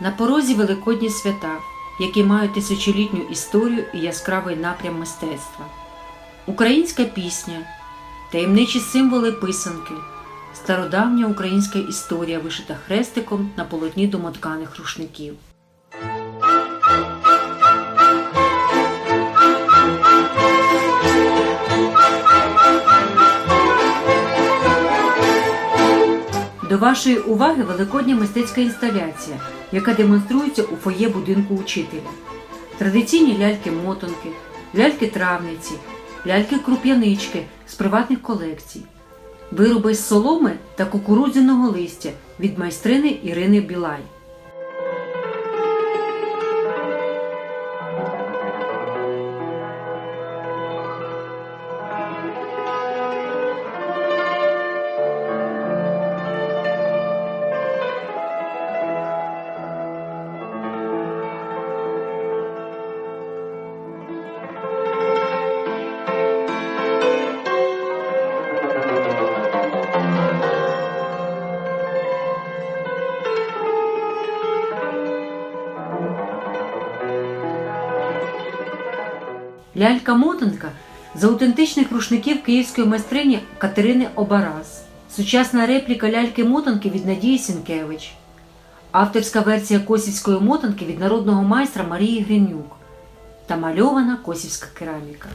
На порозі великодні свята, які мають тисячолітню історію і яскравий напрям мистецтва. Українська пісня, таємничі символи писанки, стародавня українська історія, вишита хрестиком на полотні домотканих рушників. До вашої уваги великодня мистецька інсталяція, яка демонструється у фоє будинку учителя. Традиційні ляльки-мотанки, ляльки-травниці, ляльки-круп'янички з приватних колекцій, вироби з соломи та кукурудзяного листя від майстрини Ірини Білай. Лялька-мотанка з аутентичних рушників київської майстрині Катерини Обараз, сучасна репліка ляльки-мотанки від Надії Сінкевич, авторська версія косівської мотанки від народного майстра Марії Гринюк. Та мальована косівська кераміка.